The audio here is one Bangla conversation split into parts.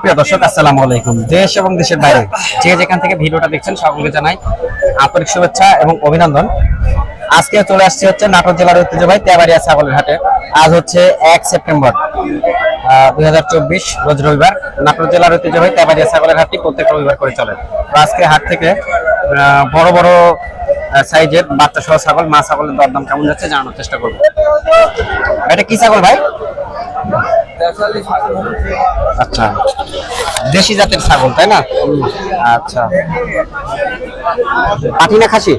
প্রিয় দর্শক, আসসালামু আলাইকুম। দেশ এবং দেশের বাইরে যে যেখান থেকে ভিডিওটা দেখছেন, সকলকে জানাই আন্তরিক শুভেচ্ছা এবং অভিনন্দন। আজকে চলে আসছে হচ্ছে জেলার ঐতিহ্যবাহী তেবাড়িয়া ছাগলের হাটে। আজ হচ্ছে এক সেপ্টেম্বর দুই হাজার চব্বিশ, রোজ রবিবার নাটোর জেলার ঐতিহ্যবাহী তেবাড়িয়া ছাগলের হাটটি প্রত্যেক রবিবার করে চলে। আজকে হাট থেকে বড় বড় সাইজের বাচ্চা সহ ছাগল, মা ছাগলের দরদাম কেমন যাচ্ছে জানানোর চেষ্টা করব। এটা কি ছাগল ভাই? আচ্ছা। দেশি জাতের ছাগল তাই না? আচ্ছা। পাটি না খাসি?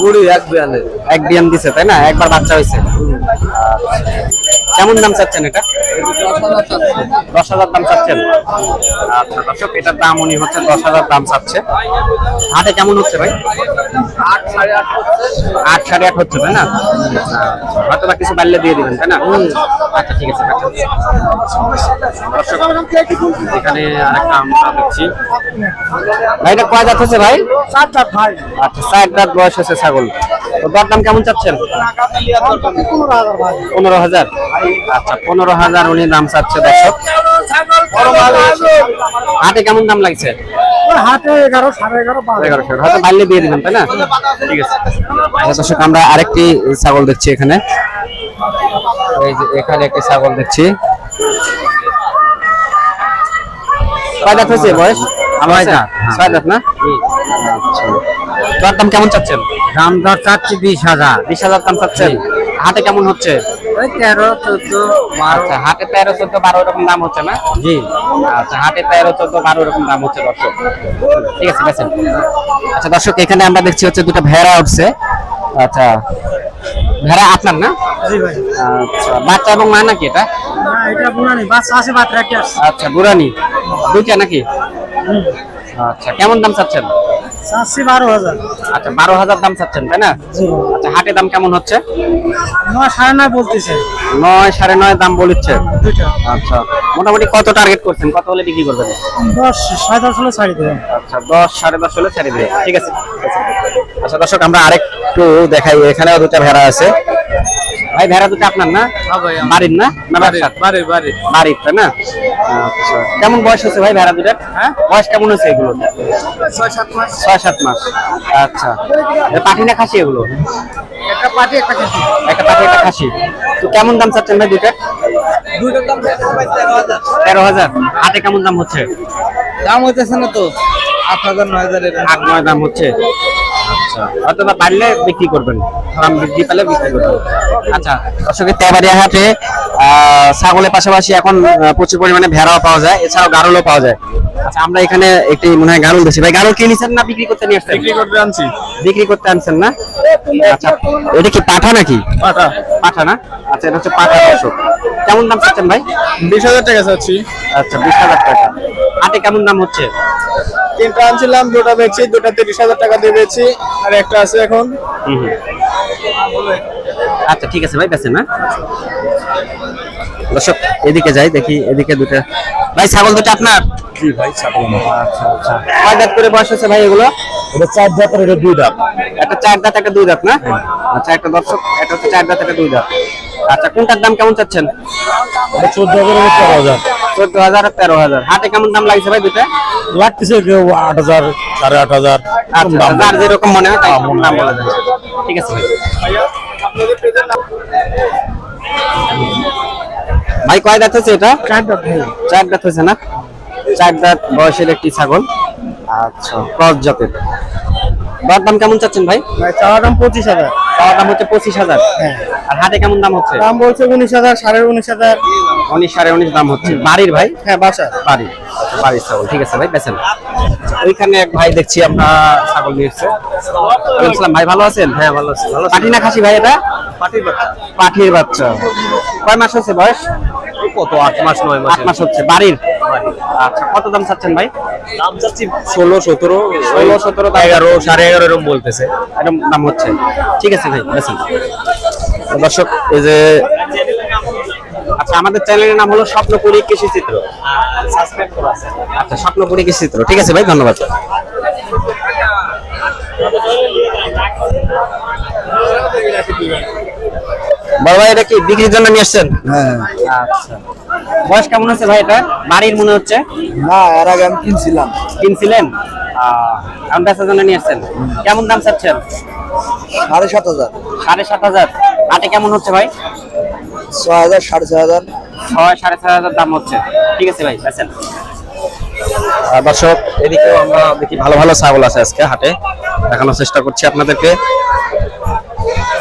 বুড়ি এক বিয়ানে। এক বিয়ান দিছে তাই না? একবার বাচ্চা হয়েছে। কেমন নাম চাচ্ছেন এটা? দশ হাজার দাম চাচ্ছেন? আচ্ছা দর্শক এটার দাম উনি হচ্ছে দশ হাজার দাম চাচ্ছে। হাটে কেমন হচ্ছে ভাই? আট সাড়ে আট আট সাড়ে আট হচ্ছে তাই না? আচ্ছা, হয়তো বা কিছু বাড়লে দিয়ে দিবেন তাই না? আচ্ছা ঠিক আছে দর্শক এখানে আরেকটা আমরা দেখছি। ভাই এটা কয় দাঁত হচ্ছে ভাই? আচ্ছা চার দাঁত বয়স হচ্ছে ছাগল। তো দর দাম কেমন চাচ্ছেন? পনেরো হাজার। আচ্ছা পনেরো হাজার উনি দাম চাচ্ছে দর্শক। হাটে কেমন দাম লাগছে? হাতে এগারো সাড়ে এগারো বারো এগারোশো। হয়তো বাড়লে দিয়ে দিবেন তাই না? ঠিক আছে। আচ্ছা দর্শক আমরা আরেকটি ছাগল দেখছি এখানে। এই যে এখানে একটি ছাগল দেখছি। কয় দাঁত হয়েছে বয়স? আমার ছয় দাঁত না? আচ্ছা। দর দাম কেমন চাচ্ছেন? দাম দর চাচ্ছি বিশ হাজার। বিশ হাজার দাম চাচ্ছেন। হাটে কেমন হচ্ছে? ওই তেরো চোদ্দ আচ্ছা হাটে তেরো চোদ্দ বারো এরকম দাম হচ্ছে না? জি। আচ্ছা হাটে তেরো চোদ্দ বারো এরকম দাম হচ্ছে দর্শক। ঠিক আছে বেছেন আচ্ছা দর্শক এখানে আমরা দেখছি হচ্ছে দুটো ভেড়া উঠছে। আচ্ছা ভেড়া আপনার না? জি ভাই। আচ্ছা বাচ্চা এবং মা নাকি এটা? না এটা বাচ্চা আছে বাচ্চা আচ্ছা বুড়ানি। দুইটা নাকি? আচ্ছা কেমন দাম চাচ্ছেন? চাচ্ছি বারো হাজার। আচ্ছা বারো হাজার দাম চাচ্ছেন তাই না? আচ্ছা হাটে দাম কেমন হচ্ছে? নয় সাড়ে নয় বলতেছে। নয় সাড়ে নয় দাম বলিচ্ছে। আচ্ছা মোটামুটি কত টার্গেট করছেন? কত হলে বিক্রি করবেন? দশ সাড়ে দশ হলে ছাড়ি দেবেন আচ্ছা দশ সাড়ে দশ হলে ছেড়ে দেবে। ঠিক আছে। আচ্ছা দর্শক আমরা আরেকটু দেখাই। এখানেও দুটা ভেড়া আছে। ভাই ভেড়া দুটো আপনার না? বাড়ির না? বাড়ির তাই না? আচ্ছা। কেমন বয়স হচ্ছে ভাই ভেড়া দুটার? হ্যাঁ? বয়স কেমন হচ্ছে এগুলো ছয় সাত মাস। ছয় সাত মাস। আচ্ছা। পাঠি না খাসি এগুলো? একটা পাটি একটা কেজি একটা পাঠি একটা খাসি। তো কেমন দাম চাচ্ছেন ভাই দুটার? দুইটার দাম তেরো হাজার। কেমন দাম হচ্ছে? দাম হইতেছে না তো আট হাজার নয় হাজার আট নয় দাম হচ্ছে। আচ্ছা হয়তো পারলে বিক্রি করবেন। দাম বৃদ্ধি পেলে বিক্রি করবেন। আচ্ছা দর্শকের তেবাড়িয়া হাটে ছাগলের পাশাপাশি এখন প্রচুর পরিমাণে ভেড়াও পাওয়া যায় এছাড়াও গারলও পাওয়া যায়। আচ্ছা আমরা এখানে একটি মনে হয় গারল দেখছি। ভাই গারল কি নিছেন না বিক্রি করতে নিয়ে আসছেন? বিক্রি করতে আনছি। বিক্রি করতে আনছেন না? আচ্ছা এটা কি পাঠা নাকি? পাটা পাঠা না? আচ্ছা এটা হচ্ছে পাঠা দর্শক। কেমন দাম চাচ্ছেন ভাই? বিশ হাজার টাকা চাচ্ছি। আচ্ছা বিশ হাজার টাকা। হাটে কেমন দাম হচ্ছে? তিনটা আনছিলাম দুটা বেচছি দুটা তিরিশ হাজার টাকা দিয়ে বেচছি আর একটা আছে এখন। আচ্ছা ঠিক আছে ভাই বেছেন না দর্শক এদিকে যাই দেখি এদিকে দুটো। ভাই ছাগল দুটো আপনার? জি ভাই ছাগল আচ্ছা আচ্ছা। কয় দাঁত করে বয়স হচ্ছে ভাই এগুলো? এটা চার দাঁত আর এটা দুই দাঁত। একটা চার দাঁত একটা দুই দাঁত না? আচ্ছা একটা দর্শক একটা হচ্ছে চার দাঁত একটা দুই দাঁত। আচ্ছা কোনটার দাম কেমন চাচ্ছেন? চোদ্দ হাজার তেরো হাজার। চোদ্দ হাজার তেরো হাজার। হাটে কেমন দাম লাগছে ভাই দুটা? লাগতেছে কেউ আট হাজার সাড়ে আট হাজার আচ্ছা যার যেরকম মনে হয় দাম বলা ঠিক আছে ভাই। কয় দাঁত হচ্ছে এটা? চার দাঁত চার দাঁত হয়েছে না? চার দাঁত বয়সের একটি ছাগল। আচ্ছা। ক্রস জাতের। দর দাম কেমন চাচ্ছেন ভাই? ভাই চাওয়ার দাম পঁচিশ হাজার। চাওয়ার দাম হচ্ছে পঁচিশ হাজার। হ্যাঁ। আর হাটে কেমন দাম হচ্ছে? দাম বলছে উনিশ হাজার সাড়ে উনিশ হাজার। উনিশ সাড়ে উনিশ দাম হচ্ছে। বাড়ির ভাই? হ্যাঁ বাসা বাড়ি আচ্ছা, বাড়ির ছাগল ঠিক আছে ভাই? বেছেন ওইখানে এক ভাই দেখছি আমরা ছাগল নিয়ে এসছে ওয়ালাইকুম আসসালাম, ভাই ভালো আছেন? হ্যাঁ ভালো আছি ভালো পাটি না খাসি ভাই এটা? পাটির বাচ্চা। কয় মাস হচ্ছে বয়স? কত? আট মাস নয় আট মাস হচ্ছে। বাড়ির? আচ্ছা কত দাম চাচ্ছেন ভাই? দাম চাচ্ছি ষোলো সতেরো ষোলো সতেরো এগারো সাড়ে এগারো এরকম বলতেছে। এরকম দাম হচ্ছে। ঠিক আছে ভাই দর্শক এই যে আচ্ছা আমাদের চ্যানেলের নাম হলো স্বপ্নপুরী কৃষি চিত্র। সাবস্ক্রাইব করা আছে। আচ্ছা স্বপ্নপুরী কৃষি চিত্র। ঠিক আছে ভাই ধন্যবাদ। বড় ভাই এটা কি বিক্রির জন্য নিয়ে আসছেন? হ্যাঁ। আচ্ছা। বয়স কেমন হচ্ছে ভাই এটা? বাড়ির মনে হচ্ছে? না এর আগে আমি কিনছিলাম। কিনছিলেন? আহ, এখন বেচার জন্য নিয়ে আসছেন। কেমন দাম চাচ্ছেন? সাড়ে সাত হাজার। সাড়ে সাত হাজার। হাটে কেমন হচ্ছে ভাই? ছ হাজার সাড়ে ছ হাজার। ছয় সাড়ে ছয় হাজার দাম হচ্ছে। ঠিক আছে ভাই দর্শক এদিকেও আমরা দেখি ভালো ভালো ছাগল আছে আজকে হাটে। দেখানোর চেষ্টা করছি আপনাদেরকে।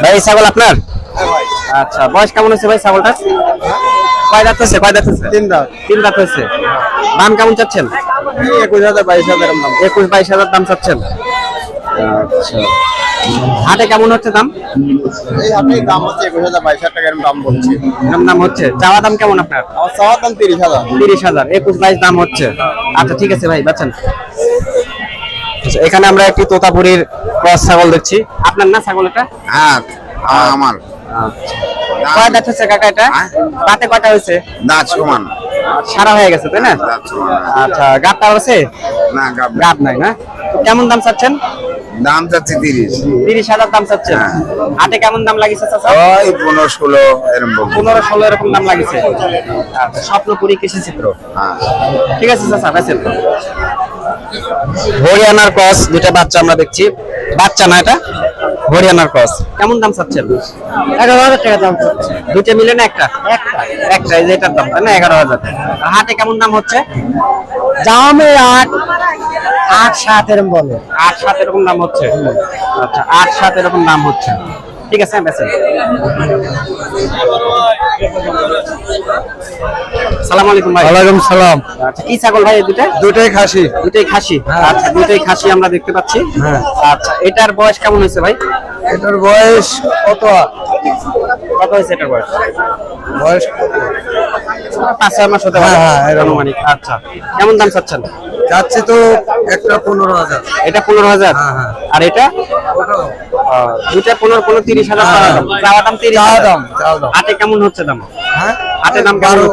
ভাই ছাগল আপনার? আচ্ছা বয়স কেমন হচ্ছে ভাই ছাগলটা? কয় দাঁত হচ্ছে কয় দাঁত তিন তিন দাঁত হচ্ছে দাম কেমন চাচ্ছেন? একুশ হাজার বাইশ হাজার দাম। একুশ বাইশ হাজার দাম চাচ্ছেন। আচ্ছা। হাটে কেমন হচ্ছে দাম? এই আপনি দাম হচ্ছে একুশ হাজার বাইশ হাজার টাকা দাম বলছি। দাম দাম হচ্ছে। চাওয়া দাম কেমন আপনার? আমার চাওয়ার দাম তিরিশ হাজার। তিরিশ হাজার। একুশ বাইশ দাম হচ্ছে। আচ্ছা ঠিক আছে ভাই বাচ্চান এখানে আমরা একটি তোতাপুরির ক্রস ছাগল দেখছি। আপনার না ছাগল এটা? হ্যাঁ আমার। কয় দাঁত হচ্ছে কাকা এটা? হ্যাঁ? দাঁতে কয়টা হয়েছে? দাঁত সমান। সারা হয়ে গেছে তাই না? আচ্ছা গাবটা আছে? না গাব গাব নাই না? কেমন দাম চাচ্ছেন? দাম যাচ্ছে তিরিশ। তিরিশ হাজার দাম চাচ্ছেন? হ্যাঁ। হাটে কেমন দাম লাগিছে চাচা? ওই পনেরো ষোলো বলব পনেরো ষোলো এরকম দাম লাগিছে। আচ্ছা স্বপ্নপুরি কৃষি চিত্র। হ্যাঁ। ঠিক আছে চাচা বেচেন। হরিয়ানার ক্রস দুটা বাচ্চা আমরা দেখছি। বাচ্চা না এটা? হরিয়ানার ক্রস। কেমন দাম চাচ্ছেন? এগারো হাজার টাকা দাম দুইটা মিলে না একটা? একটা। একটা এই যে এটার দাম। তাই না এগারো হাজার। হাটে কেমন দাম হচ্ছে? দামে আট আট সাত এরকম বলে। আট সাত এরকম দাম হচ্ছে? আচ্ছা আট সাত এরকম দাম হচ্ছে। ঠিক আছে সালাম আলাইকুম ভাই। ওয়ালাইকুম সালাম। আচ্ছা কি ছাগল ভাই দুটা দুটাই খাসি। দুটোই খাসি? আচ্ছা দুটোই খাসি আমরা দেখতে পাচ্ছি। হ্যাঁ। আচ্ছা এটার বয়স কেমন হয়েছে ভাই? এটার বয়স কত? কত হয়েছে এটার বয়স? বয়স পাঁচ ছয় মাস হতে পারে। হ্যাঁ, হ্যাঁ, আচ্ছা। কেমন দাম চাচ্ছেন? যাচ্ছে তো একটা পনেরো হাজার। এটা পনেরো হাজার? হ্যাঁ, হ্যাঁ। আর এটা? দুটা পনেরো পনেরো তিরিশ হাজার হ্যাঁ, দাম। চাওয়া দাম তিরিশ দাম, চাওয়া হাটে কেমন হচ্ছে দাম? হ্যাঁ হাটে দাম কেমন বারো।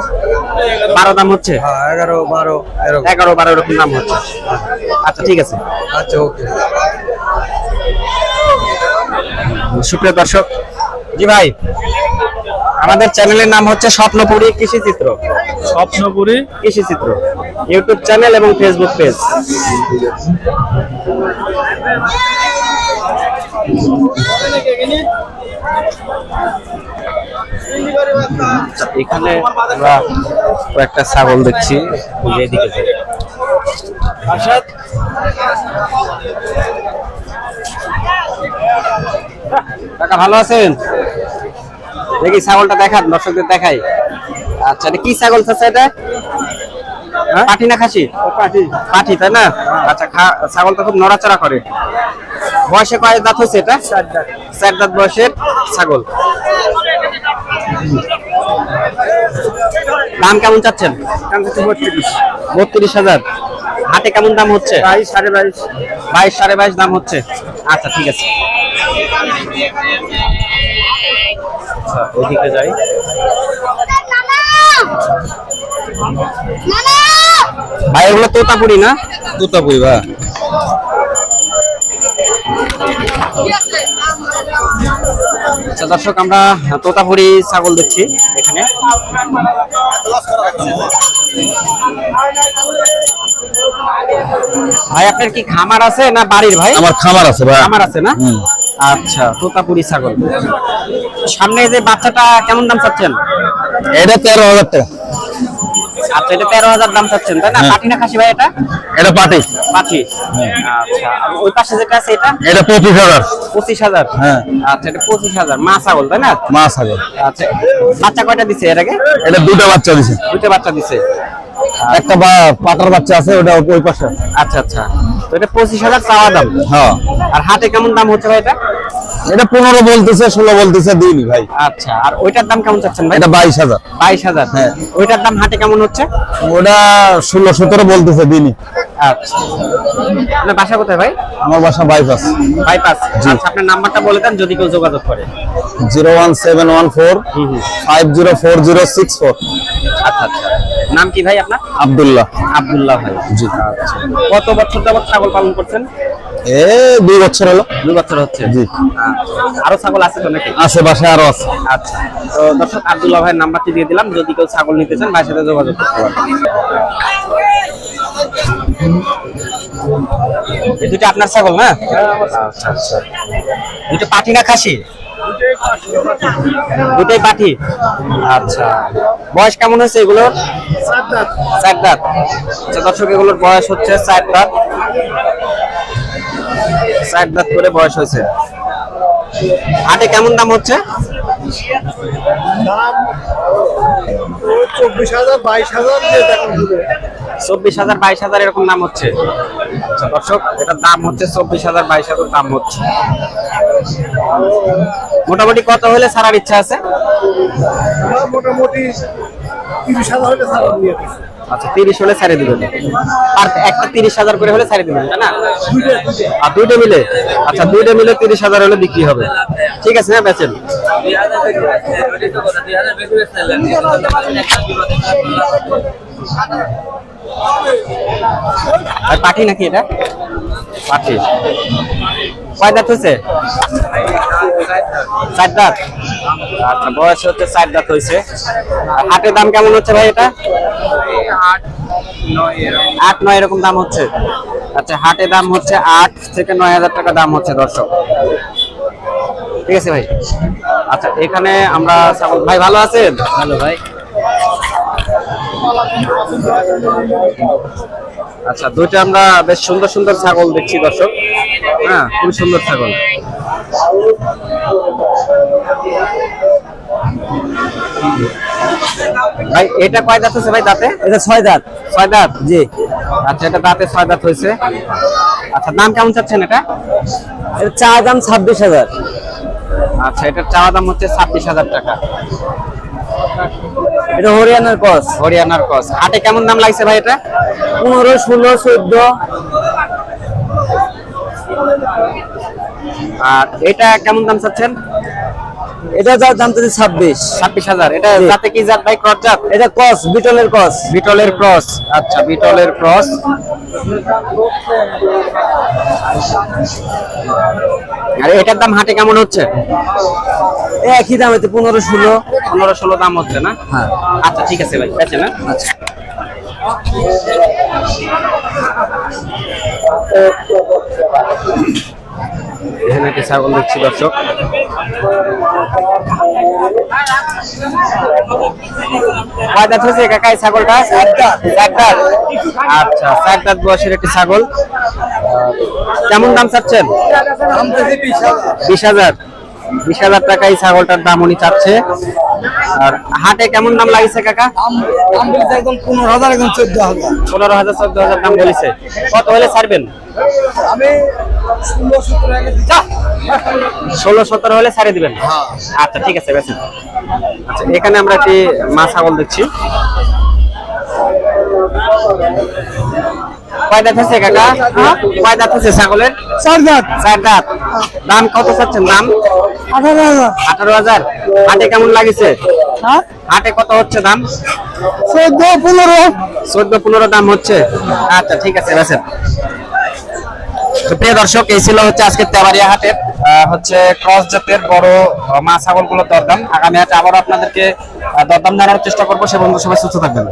বারো দাম হচ্ছে? হ্যাঁ এগারো বারো এরকম। এগারো বারো এরকম দাম হচ্ছে। আচ্ছা ঠিক আছে। আচ্ছা ওকে। সুপ্রিয় দর্শক জি ভাই আমাদের চ্যানেলের নাম হচ্ছে স্বপ্নপুরী কৃষি চিত্র স্বপ্নপুরি কৃষি চিত্র ইউটিউব চ্যানেল এবং ফেসবুক পেজ। এখানে আমরা কয়েকটা ছাগল দেখছি যেদিকে। কাকা, ভালো আছেন? দেখি ছাগলটা দেখান, দর্শকদের দেখাই। আচ্ছা এটা কি ছাগল চাচ্ছে এটা? হ্যাঁ? পাঠি না খাসি পাঠি পাঠি তাই না আচ্ছা খা- ছাগলটা খুব নড়াচড়া করে বয়সে কয় দাঁত হয়েছে এটা চার দাঁত বয়সের ছাগল দাম কেমন চাচ্ছেন বত্রিশ হাজার হাটে কেমন দাম হচ্ছে বাইশ সাড়ে বাইশ বাইশ সাড়ে বাইশ দাম হচ্ছে আচ্ছা ঠিক আছে আচ্ছা ওইদিকে যাই ভাই এগুলো তোতাপুরি না? দুটাপুরি ভাই। আচ্ছা দর্শক আমরা তোতাপুরি ছাগল দেখছি এখানে। ভাই আপনার কি খামার আছে না বাড়ির ভাই? আমার খামার আছে ভাই। খামার আছে না। আচ্ছা তোতাপুরি ছাগল। সামনে যে বাচ্চাটা কেমন দাম চাচ্ছেন? এটা তেরো হাজার টাকা। আচ্ছা এটা তেরো হাজার দাম চাচ্ছেন তাই না? হ্যাঁ। পাটি না খাসি ভাই এটা? এটা পাটি। পাটি। আচ্ছা ওই পাশে যেটা আছে এটা? এটা পঁচিশ হাজার। পঁচিশ হাজার? হ্যাঁ। আচ্ছা এটা পঁচিশ হাজার। মা ছাগল তাই না? মাছ ছাগল। আচ্ছা বাচ্চা কয়টা দিছে এর আগে? এটা দুটো বাচ্চা দিছে। দুটো বাচ্চা দিছে। একটা পাটার বাচ্চা আছে ওটা ওই পাশে। আচ্ছা আচ্ছা। তো এটা পঁচিশ হাজার চাওয়া দাম? হ্যাঁ। আর হাটে কেমন দাম হচ্ছে ভাই এটা? এটা পনেরো বলতেছে ষোলো বলতেছে দিইনি ভাই। আচ্ছা আর ওইটার দাম কেমন চাচ্ছেন ভাই? এটা বাইশ হাজার। বাইশ হাজার। হ্যাঁ। ওইটার দাম হাটে কেমন হচ্ছে? ওটা ষোলো সতেরো বলতেছে দিইনি। আচ্ছা। আপনার বাসা কোথায় ভাই? আমার বাসা বাইপাস। বাইপাস। আচ্ছা আপনার নাম্বারটা বলে দেন যদি কেউ যোগাযোগ করে। Zero one seven one four five zero four zero six four. আচ্ছা আচ্ছা। নাম কি ভাই আপনার? আবদুল্লাহ। আব্দুল্লাহ ভাই। জি। কত বছর যাবত ছাগল পালন করছেন? এ দুই বছর হলো। দুই বছর হচ্ছে? জি। আচ্ছা। আরও ছাগল আছে তো নাকি? আশেপাশে আরও আছে। আচ্ছা। তো দর্শক আব্দুল্লাহ ভাইয়ের নাম্বারটি দিয়ে দিলাম। যদি কেউ ছাগল নিতে চান ভাইয়ের সাথে যোগাযোগ করতে পারবেন এই দুটো আপনার ছাগল না? আচ্ছা আচ্ছা। দুটো পাঠি না খাসি? দুটোই পাঠি? আচ্ছা। বয়স কেমন হয়েছে এগুলোর? চার দাঁত আচ্ছা দর্শক এগুলোর বয়স হচ্ছে চার দাঁত চার দাঁত করে বয়স হয়েছে। হাটে কেমন দাম হচ্ছে? চব্বিশ হাজার বাইশ হাজার চব্বিশ হাজার বাইশ হাজার এরকম দাম হচ্ছে। দর্শক এটার দাম হচ্ছে চব্বিশ হাজার বাইশ হাজার দাম হচ্ছে। মোটামুটি কত হলে ছাড়ার ইচ্ছা আছে? মোটামুটি তিরিশ হাজার আচ্ছা তিরিশ হলে ছাড়ে দিবেন। আর একটা তিরিশ হাজার করে হলে দিবেন না? আর দুইটা মিলে? আচ্ছা দুইটা মিলে তিরিশ হাজার হলে বিক্রি হবে। ঠিক আছে হ্যাঁ বেচেন। আর পাঠি নাকি এটা? পাঠি কয় দাঁত হয়েছে? চার দাঁত। আচ্ছা বয়স হচ্ছে চার দাঁত হয়েছে। আর হাটের দাম কেমন হচ্ছে ভাই এটা? আট, নয় এরকম দাম হচ্ছে। আচ্ছা হাটে দাম হচ্ছে আট থেকে নয় হাজার টাকা দাম হচ্ছে, দর্শক। ঠিক আছে ভাই? আচ্ছা এখানে আমরা ভাই, ভালো আছেন? ভালো ভাই। আচ্ছা দুইটা আমরা বেশ সুন্দর সুন্দর ছাগল দেখছি দর্শক। হ্যাঁ খুবই সুন্দর ছাগল। ভাই এটা কয় দাঁত হচ্ছে ভাই দাঁতে? এটা ছয় দাঁত। ছয় দাঁত? জি। আচ্ছা এটা দাঁতে ছয় দাঁত হয়েছে। আচ্ছা দাম কেমন চাচ্ছেন এটা? এর চা দাম ছাব্বিশ হাজার। আচ্ছা এটার চাওয়া দাম হচ্ছে ছাব্বিশ হাজার টাকা। এটা হরিয়ানার কস। হরিয়ানার কস। হাটে কেমন দাম লাগছে ভাই এটা? পনেরো ষোলো চোদ্দ। আর এটা কেমন দাম চাচ্ছেন? এটা যার দাম তো ছাব্বিশ। ছাব্বিশ হাজার। এটা। জাতে কি জাত ভাই? ক্রস জাত? এটা কস বিটলের কস। বিটলের ক্রস। আচ্ছা বিটলের ক্রস। আর এটার দাম হাটে কেমন হচ্ছে? একই দাম এতে পনেরো ষোলো। পনেরো ষোলো দাম হচ্ছে না? হ্যাঁ। আচ্ছা ঠিক আছে ভাই আছে না আচ্ছা। এখানে একটি ছাগল দেখছি দর্শক। কয় দাঁত হয়েছে কাকা এই ছাগলটা আচ্ছা বয়সের একটি ছাগল। কেমন দাম চাচ্ছেন? বিশ হাজার। বিশ হাজার টাকা এই ছাগলটার দাম উনি চাচ্ছে। আর হাটে কেমন দাম লাগছে কাকা? একদম পনেরো হাজার একদম চোদ্দ হাজার। পনেরো হাজার চোদ্দ হাজার দাম বলেছে। কত হলে ছাড়বেন? আমি ষোলো সতেরো হলে ছাড়ে দিবেন? আচ্ছা ঠিক আছে বেশ আচ্ছা এখানে আমরা একটি মা ছাগল দেখছি। কয় দাঁত আছে কাকা? কয় দাঁত আছে ছাগলের? চার দাঁত। চার দাঁত। দাম কত চাচ্ছেন? দাম? আঠারো হাজার। আঠারো হাজার। হাটে কেমন লাগছে? হ্যাঁ? হাটে কত হচ্ছে দাম? চোদ্দ পনেরো। চোদ্দ পনেরো দাম হচ্ছে। আচ্ছা ঠিক আছে বেসেন তো প্রিয় দর্শক এই ছিল হচ্ছে আজকে তেবারিয়া হাটের হচ্ছে ক্রস জাতের বড় মা ছাগলগুলোর দরদাম। আগামী হাটে আবারও আপনাদেরকে দরদাম জানানোর চেষ্টা করব। সে বন্ধু সবাই সুস্থ থাকবেন।